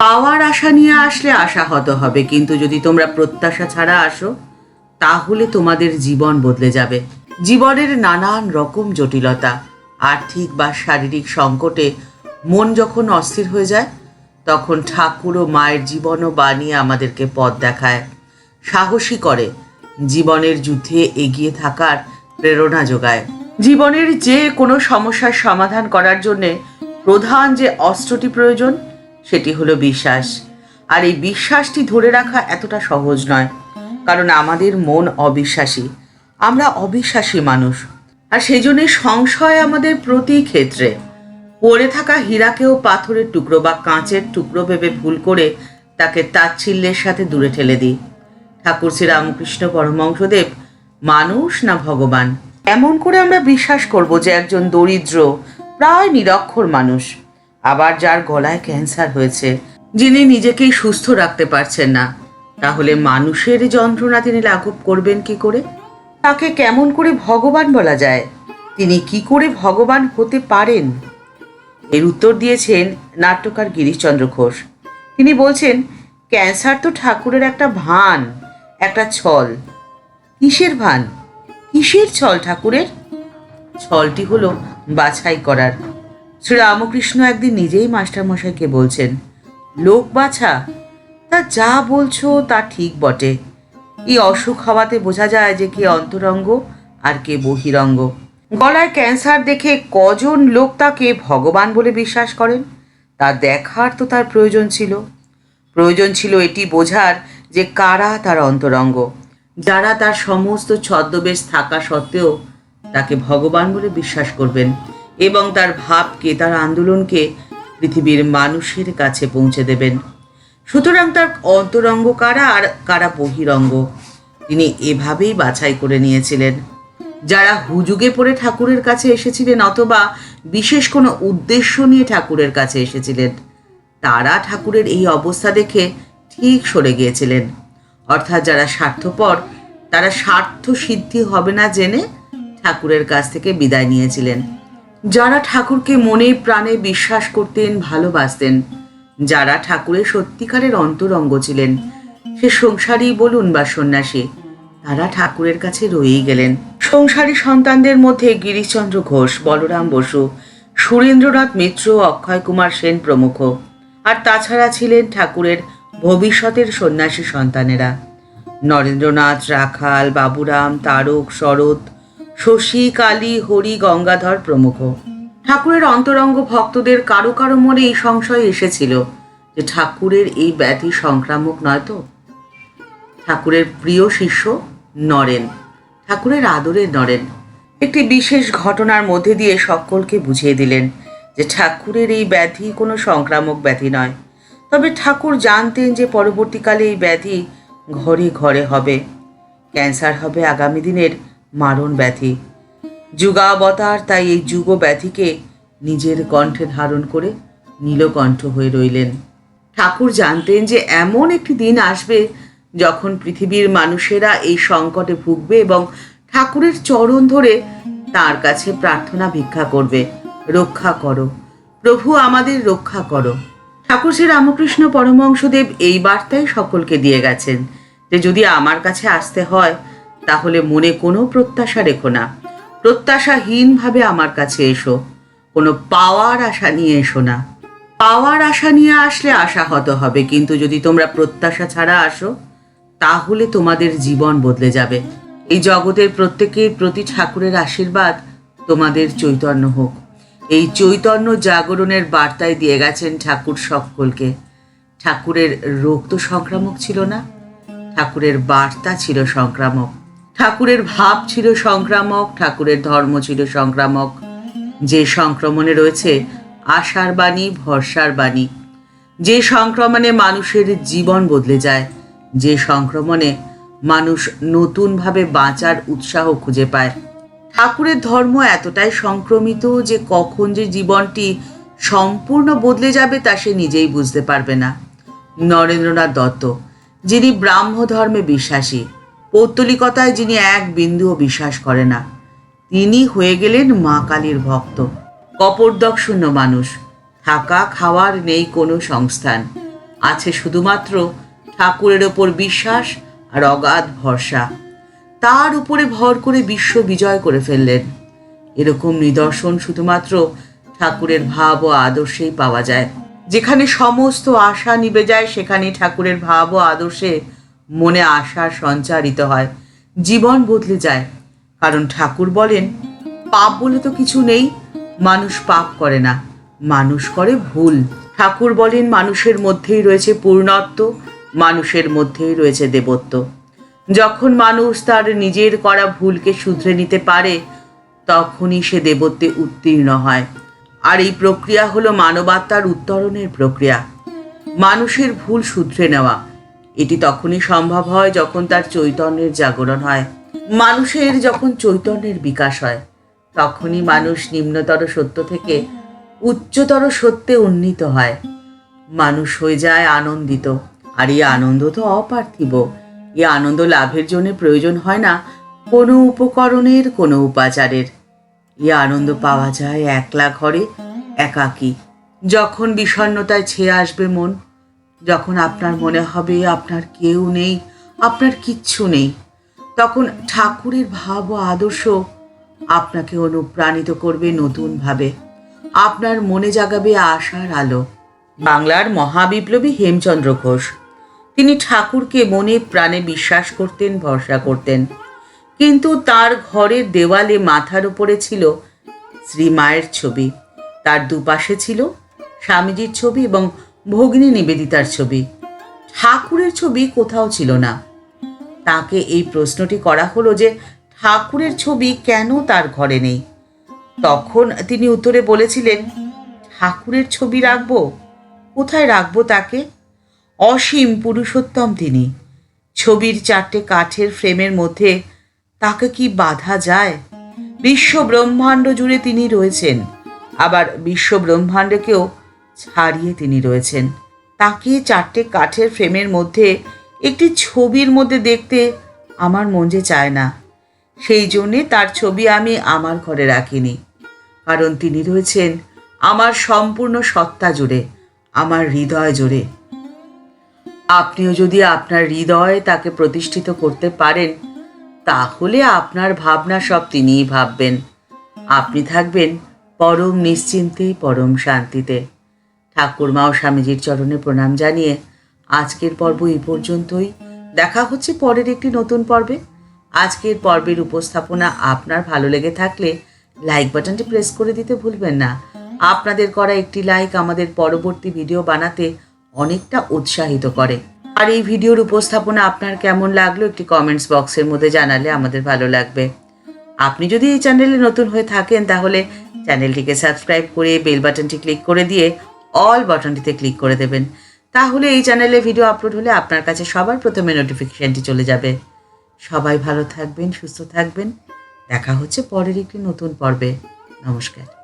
পাওয়ার আশা নিয়ে আসলে আশাহত হবে, কিন্তু যদি তোমরা প্রত্যাশা ছাড়া আসো, তাহলে তোমাদের জীবন বদলে যাবে। জীবনের নানান রকম জটিলতা, আর্থিক বা শারীরিক সংকটে মন যখন অস্থির হয়ে যায়, তখন ঠাকুর ও মায়ের জীবন ও বাণী আমাদেরকে পথ দেখায়। সাহসী করে জীবনের যুদ্ধে এগিয়ে থাকার প্রেরণা যোগায়। জীবনের যে কোনো সমস্যার সমাধান করার জন্যে প্রধান যে অস্ত্রটি প্রয়োজন সেটি হলো বিশ্বাস। আর এই বিশ্বাসটি ধরে রাখা এতটা সহজ নয়, কারণ আমাদের মন অবিশ্বাসী। আমরা অবিশ্বাসী মানুষ। আর সেই জন্যে সংশয় আমাদের প্রতি ক্ষেত্রে। পড়ে থাকা হীরাকেও পাথরের টুকরো বা কাঁচের টুকরো ভেবে ভুল করে তাকে তাচ্ছিল্যের সাথে দূরে ঠেলে দিই। ঠাকুর শ্রী রামকৃষ্ণ পরমহংসদেব, মানুষ না ভগবান? এমন করে আমরা বিশ্বাস করব যে একজন দরিদ্র, প্রায় নিরক্ষর মানুষ। আবার যার গলায় ক্যান্সার হয়েছে, যিনি নিজেকেই সুস্থ রাখতে পারছেন না, তাহলে মানুষের যন্ত্রণা তিনি লাঘব করবেন কি করে? তাকে কেমন করে ভগবান বলা যায়? তিনি কি করে ভগবান হতে পারেন? এর উত্তর দিয়েছেন নাট্যকার গিরিশচন্দ্র ঘোষ। তিনি বলছেন, ক্যান্সার তো ঠাকুরের একটা ভান, একটা ছল। কিসের ভান? কিসের ছল ঠাকুরের? ছলটি হলো বাছাই করার। শ্রীরামকৃষ্ণ একদিন নিজেই মাস্টারমশাইকে বলছেন, লোক বাছা, তা যা বলছো তা ঠিক বটে। এই অসুখ হওয়াতে বোঝা যায় যে কে অন্তরঙ্গ আর কে বহিরঙ্গ। গলায় ক্যান্সার দেখে কজন লোক তাকে ভগবান বলে বিশ্বাস করেন? তা দেখার তো তার প্রয়োজন ছিল। প্রয়োজন ছিল এটি বোঝার যে কারা তার অন্তরঙ্গ। যারা তার সমস্ত ছদ্মবেশ থাকা সত্ত্বেও তাকে ভগবান বলে বিশ্বাস করবেন। এবং তার ভাবকে, তার আন্দোলনকে পৃথিবীর মানুষের কাছে পৌঁছে দেবেন। সুতরাং তার অন্তরঙ্গ কারা আর কারা বহিরঙ্গ, তিনি এভাবেই বাছাই করে নিয়েছিলেন। যারা হুজুগে পড়ে ঠাকুরের কাছে এসেছিলেন অথবা বিশেষ কোনো উদ্দেশ্য নিয়ে ঠাকুরের কাছে এসেছিলেন, তারা ঠাকুরের এই অবস্থা দেখে ঠিক সরে গিয়েছিলেন। অর্থাৎ যারা স্বার্থপর, তারা স্বার্থ সিদ্ধি হবে না জেনে ঠাকুরের কাছ থেকে বিদায় নিয়েছিলেন। যারা ঠাকুরকে মনে প্রাণে বিশ্বাস করতেন, ভালোবাসতেন, যারা ঠাকুরের সত্যিকারের অন্তরঙ্গ ছিলেন, সে সংসারী বলুন বা সন্ন্যাসী, তারা ঠাকুরের কাছে রয়েই গেলেন। সংসারী সন্তানদের মধ্যে গিরিশচন্দ্র ঘোষ, বলরাম বসু, সুরেন্দ্রনাথ মিত্র, অক্ষয় কুমার সেন প্রমুখ। আর তাছাড়া ছিলেন ঠাকুরের ভবিষ্যতের সন্ন্যাসী সন্তানেরা। নরেন্দ্রনাথ, রাখাল, বাবুরাম, তারক, শরৎ শশী, কালী, হরি, গঙ্গাধর প্রমুখ। ঠাকুরের অন্তরঙ্গ ভক্তদের কারও কারও মনে এই সংশয় এসেছিল যে ঠাকুরের এই ব্যাধি সংক্রামক নয় তো? ঠাকুরের প্রিয় শিষ্য নরেন। ঠাকুরের আদরের নরেন। একটি বিশেষ ঘটনার মধ্যে দিয়ে সকলকে বুঝিয়ে দিলেন যে ঠাকুরের এই ব্যাধি কোনো সংক্রামক ব্যাধি নয়। তবে ঠাকুর জানতেন যে পরবর্তীকালে এই ব্যাধি ঘরে ঘরে হবে। ক্যান্সার হবে আগামী দিনের মারণ ব্যাধি। যুগাবতার তাই এই যুগ ব্যাধিকে নিজের কণ্ঠে ধারণ করে নীলকণ্ঠ হয়ে রইলেন। ঠাকুর জানতেন যে এমন একটি দিন আসবে যখন পৃথিবীর মানুষেরা এই সংকটে ভুগবে এবং ঠাকুরের চরণ ধরে তার কাছে প্রার্থনা ভিক্ষা করবে। রক্ষা করো। প্রভু আমাদের রক্ষা করো। ঠাকুর শ্রী রামকৃষ্ণ পরমহংসদেব এই বার্তাই সকলকে দিয়ে গেছেন যে যদি আমার কাছে আসতে হয় তাহলে মনে কোনো প্রত্যাশা রেখো না। প্রত্যাশাহীনভাবে আমার কাছে এসো। কোনো পাওয়ার আশা নিয়ে এসো না। পাওয়ার আশা নিয়ে আসলে আশাহত হবে, কিন্তু যদি তোমরা প্রত্যাশা ছাড়া আসো, তাহলে তোমাদের জীবন বদলে যাবে। এই জগতের প্রত্যেকের প্রতি ঠাকুরের আশীর্বাদ তোমাদের চৈতন্য হোক। এই চৈতন্য জাগরণের বার্তায় দিয়ে গেছেন ঠাকুর সকলকে। ঠাকুরের রোগ তো সংক্রামক ছিল না, ঠাকুরের বার্তা ছিল সংক্রামক। ঠাকুরের ভাব ছিল সংক্রামক, ঠাকুরের ধর্ম ছিল সংক্রামক। যে সংক্রমণে রয়েছে আশার বাণী, ভরসার বাণী। যে সংক্রমণে মানুষের জীবন বদলে যায়, যে সংক্রমণে মানুষ নতুনভাবে বাঁচার উৎসাহ খুঁজে পায়। ঠাকুরের ধর্ম এতটাই সংক্রমিত যে কখন যে জীবনটি সম্পূর্ণ বদলে যাবে তা সে নিজেই বুঝতে পারবে না। নরেন্দ্রনাথ দত্ত, যিনি ব্রাহ্ম ধর্মে বিশ্বাসী পৌত্তলিকতায় যিনি এক বিন্দুও বিশ্বাস করে না, তিনি হয়ে গেলেন মা কালীর ভক্ত, কপর্দক শূন্য মানুষ। থাকা খাওয়ার নেই কোনো সংস্থান। আছে শুধুমাত্র ঠাকুরের ওপর বিশ্বাস আর অগাধ ভরসা। তার উপরে ভর করে বিশ্ব বিজয় করে ফেললেন। এরকম নিদর্শন শুধুমাত্র ঠাকুরের ভাব ও আদর্শেই পাওয়া যায়। যেখানে সমস্ত আশা নিবে যায় সেখানে ঠাকুরের ভাব ও আদর্শে মনে আশার সঞ্চারিত হয়। জীবন বদলে যায়। কারণ ঠাকুর বলেন, পাপ বলে তো কিছু নেই, মানুষ পাপ করে না, মানুষ করে ভুল। ঠাকুর বলেন, মানুষের মধ্যেই রয়েছে পূর্ণত্ব, মানুষের মধ্যেই রয়েছে দেবত্ব। যখন মানুষ তার নিজের করা ভুলকে শুধরে নিতে পারে, তখনই সে দেবত্বে উত্তীর্ণ হয়। আর এই প্রক্রিয়া হলো মানবাত্মার উত্তরণের প্রক্রিয়া। মানুষের ভুল শুধরে নেওয়া। এটি তখনই সম্ভব হয় যখন তার চৈতন্যের জাগরণ হয়। মানুষের যখন চৈতন্যের বিকাশ হয়, তখনই মানুষ নিম্নতর সত্য থেকে উচ্চতর সত্যে উন্নীত হয়। মানুষ হয়ে যায় আনন্দিত। আর এই আনন্দ তো অপার্থিব। এই আনন্দ লাভের জন্য প্রয়োজন হয় না কোনো উপকরণের, কোনো উপাচারের। এই আনন্দ পাওয়া যায় একলা ঘরে, একাকী। যখন বিষণ্ণতায় ছেয়ে আসবে মন যখন আপনার মনে হবে আপনার কেউ নেই, আপনার কিচ্ছু নেই, তখন ঠাকুরের ভাব ও আদর্শ আপনাকে অনুপ্রাণিত করবে নতুনভাবে। আপনার মনে জাগাবে আশার আলো। বাংলার মহাবিপ্লবী হেমচন্দ্র ঘোষ। তিনি ঠাকুরকে মনে প্রাণে বিশ্বাস করতেন, ভরসা করতেন। কিন্তু তার ঘরের দেওয়ালে মাথার উপরে ছিল শ্রীমায়ের ছবি। তার দুপাশে ছিল স্বামীজির ছবি এবং ভগিনী নিবেদিতার ছবি। ঠাকুরের ছবি কোথাও ছিল না। তাকে এই প্রশ্নটি করা হলো যে, ঠাকুরের ছবি কেন তার ঘরে নেই? তখন তিনি উত্তরে বলেছিলেন, ঠাকুরের ছবি রাখব? কোথায় রাখব তাকে? অসীম পুরুষোত্তম তিনি। ছবির চারটে কাঠের ফ্রেমের মধ্যে তাকে কি বাধা যায়? বিশ্ব ব্রহ্মাণ্ড জুড়ে তিনি রয়েছেন। আবার বিশ্ব ব্রহ্মাণ্ডকেও ছাড়িয়ে তিনি রয়েছেন। তাকে চারটে কাঠের ফ্রেমের মধ্যে একটি ছবির মধ্যে দেখতে আমার মন যে চায় না। সেই জন্যে তার ছবি আমি আমার ঘরে রাখিনি। কারণ তিনি রয়েছেন আমার সম্পূর্ণ সত্তা জুড়ে, আমার হৃদয় জুড়ে। আপনিও যদি আপনার হৃদয়ে তাকে প্রতিষ্ঠিত করতে পারেন, তাহলে আপনার ভাবনা সব তিনিই ভাববেন। আপনি থাকবেন পরম নিশ্চিন্তে, পরম শান্তিতে। ঠাকুরমা ও স্বামীজির চরণে প্রণাম জানিয়ে আজকের পর্ব এই পর্যন্তই। দেখা হচ্ছে পরের একটি নতুন পর্বে। আজকের পর্বের উপস্থাপনা আপনার ভালো লেগে থাকলে লাইক বাটনটি প্রেস করে দিতে ভুলবেন না। আপনাদের করা একটি লাইক আমাদের পরবর্তী ভিডিও বানাতে অনেকটা উৎসাহিত করে। আর এই ভিডিওর উপস্থাপনা আপনার কেমন লাগল একটি কমেন্টস বক্সের মধ্যে জানালে আমাদের ভালো লাগবে। আপনি যদি এই চ্যানেলে নতুন হয়ে থাকেন তাহলে চ্যানেলটিকে সাবস্ক্রাইব করে বেল বাটনটি ক্লিক করে দিয়ে অল বাটনটিতে ক্লিক করে দেবেন। তাহলে এই চ্যানেলে ভিডিও আপলোড হলে আপনার কাছে সবার প্রথমে নোটিফিকেশানটি চলে যাবে। সবাই ভালো থাকবেন, সুস্থ থাকবেন। দেখা হচ্ছে পরের একটি নতুন পর্বে। নমস্কার।